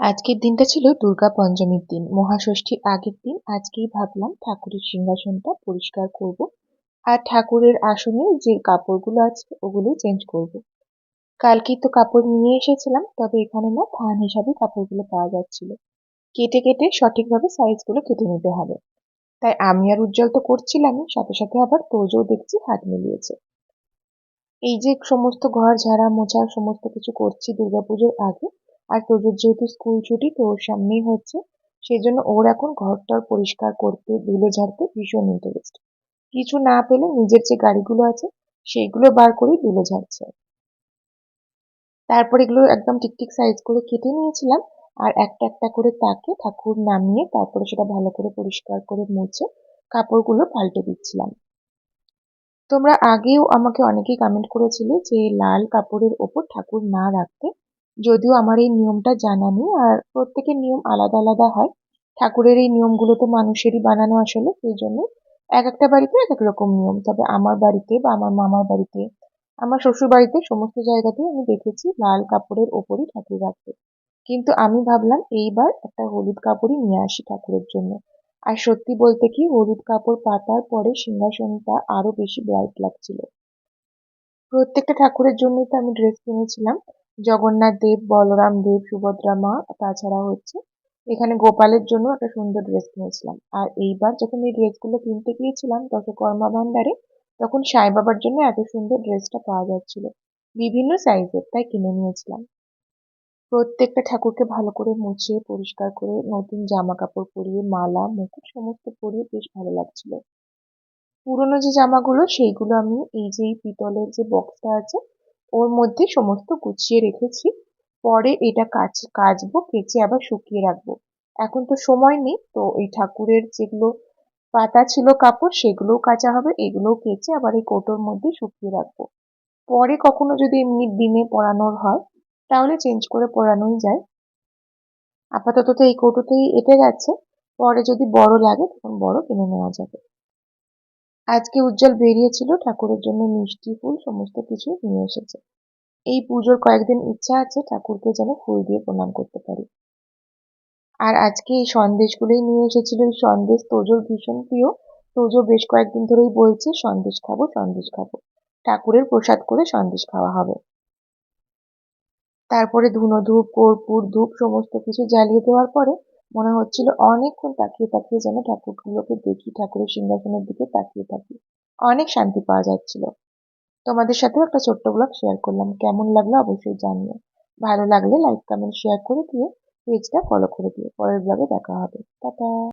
আজকের দিনটা ছিল দুর্গা পঞ্চমীর দিন। মহাষষ্ঠীর আগের দিন আজকেই ভাবলাম ঠাকুরের সিংহাসনটা পরিষ্কার করব আর ঠাকুরের আসনে যে কাপড়গুলো আছে ওগুলো চেঞ্জ করব। কালকেই তো কাপড় নিয়ে এসেছিলাম, তবে এখানে না থান হিসাবে কাপড়গুলো পাওয়া যাচ্ছিল। কেটে কেটে সঠিকভাবে সাইজগুলো কেটে নিতে হবে। তাই আমি আর উজ্জ্বল তো করছিলামই সাথে সাথে আবার তোজও দেখছি হাত মিলিয়েছে। এই যে সমস্ত ঘর ঝাড়া মোছা, সমস্ত কিছু করছি দুর্গাপুজোর আগে আর তোজোর যেহেতু স্কুল ছুটি, তো ওর সামনেই হচ্ছে। সেই জন্য ওর এখন ঘরটর পরিষ্কার করতে, ধুলো ঝাড়তে ভীষণ ইন্টারেস্ট কিছু না পেলে নিজের যে গাড়িগুলো আছে, সেইগুলো বার করেই ধুলো ঝাড়ছে। তারপর এগুলো একদম টিকটিক সাইজ করে কেটে নিয়েছিলাম, আর একটা একটা করে তাকে ঠাকুর নামিয়ে তারপরে সেটা ভালো করে পরিষ্কার করে মুছে কাপড়গুলো পাল্টে দিচ্ছিলাম। তোমরা আগেও আমাকে অনেকেই কমেন্ট করেছিলে যে লাল কাপড়ের ওপর ঠাকুর না রাখতে যদিও আমার এই নিয়মটা জানা নেই, আর প্রত্যেকের নিয়ম আলাদা আলাদা হয়। ঠাকুরের এই নিয়মগুলো তো মানুষেরই বানানো আসলে, সেই জন্য এক একটা বাড়িতে এক এক রকম নিয়ম। তবে আমার বাড়িতে বা আমার মামার বাড়িতে, আমার শ্বশুর বাড়িতে সমস্ত জায়গাতেই আমি দেখেছি লাল কাপড়ের ওপরই ঠাকুর রাখতে কিন্তু আমি ভাবলাম এইবার একটা হলুদ কাপড়ই নিয়ে আসি ঠাকুরের জন্য। আর সত্যি বলতে কি, হলুদ কাপড় পাতার পরে সিংহাসনটা আরও বেশি ব্রাইট লাগছিল। প্রত্যেকটা ঠাকুরের জন্যই তো আমি ড্রেস কিনেছিলাম। জগন্নাথ দেব, বলরাম দেব, সুভদ্রা মা, তাছাড়া হচ্ছে এখানে গোপালের জন্য একটা সুন্দর ড্রেস কিনেছিলাম। আর এইবার যখন এই ড্রেসগুলো কিনতে গিয়েছিলাম দশকর্মা ভান্ডারে তখন সাই বাবার জন্য এত সুন্দর ড্রেসটা পাওয়া যাচ্ছিল। বিভিন্ন সাইজের তাই কিনে নিয়েছিলাম। প্রত্যেকটা ঠাকুরকে ভালো করে মুছে, পরিষ্কার করে, নতুন জামা কাপড় পরিয়ে, মালা, মুকুট সমস্ত পরিয়ে বেশ ভালো লাগছিল। পুরনো যে জামাগুলো, সেইগুলো আমি এই যে পিতলের যে বক্সটা আছে ওর মধ্যে সমস্ত গুছিয়ে রেখেছি। পরে এটা কাচ, কাচবো, কেচে আবার শুকিয়ে রাখব। এখন তো সময় নেই, তো এই ঠাকুরের যেগুলো পাতা ছিল কাপড়, সেগুলোও কাচা হবে, এগুলোও কেচে আবার এই কোটোর মধ্যে শুকিয়ে রাখব। পরে কখনো যদি এমনি দিনে পরানোর হয়, তাহলে চেঞ্জ করে পরানোই যায়। আপাতত তো এই কৌটোতেই এঁটে গেছে, পরে যদি বড় লাগে, তখন বড় কিনে নেওয়া যাবে। আজকে উজ্জ্বল বেরিয়েছিল, ঠাকুরের জন্য মিষ্টি ফুল, সমস্ত কিছু নিয়ে এসেছে। এই পুজোর কয়েকদিন ইচ্ছা আছে ঠাকুরকে যেন ফুল দিয়ে প্রণাম করতে পারি। আর আজকে এই সন্দেশগুলোই নিয়ে এসেছিল, এই সন্দেশ তোজোর ভীষণ প্রিয়। তোজো বেশ কয়েকদিন ধরেই বলছে, সন্দেশ খাব সন্দেশ খাব। ঠাকুরের প্রসাদ করে সন্দেশ খাওয়া হবে। তারপরে ধুনো ধূপ কর্পূর, ধূপ, সমস্ত কিছু জ্বালিয়ে দেওয়ার পরে মনে হচ্ছিল অনেকক্ষণ তাকিয়ে তাকিয়ে যেন ঠাকুরগুলোকে দেখি, ঠাকুরের সিংহাসনের দিকে তাকিয়ে থাকি অনেক শান্তি পাওয়া যাচ্ছিল। তোমাদের সাথেও একটা ছোট্ট ব্লগ শেয়ার করলাম। কেমন লাগল অবশ্যই জানিও। ভালো লাগলে লাইক কমেন্ট শেয়ার করে দিয়ে পেজটা ফলো করে দিও। পরের ব্লগে দেখা হবে। টাটা!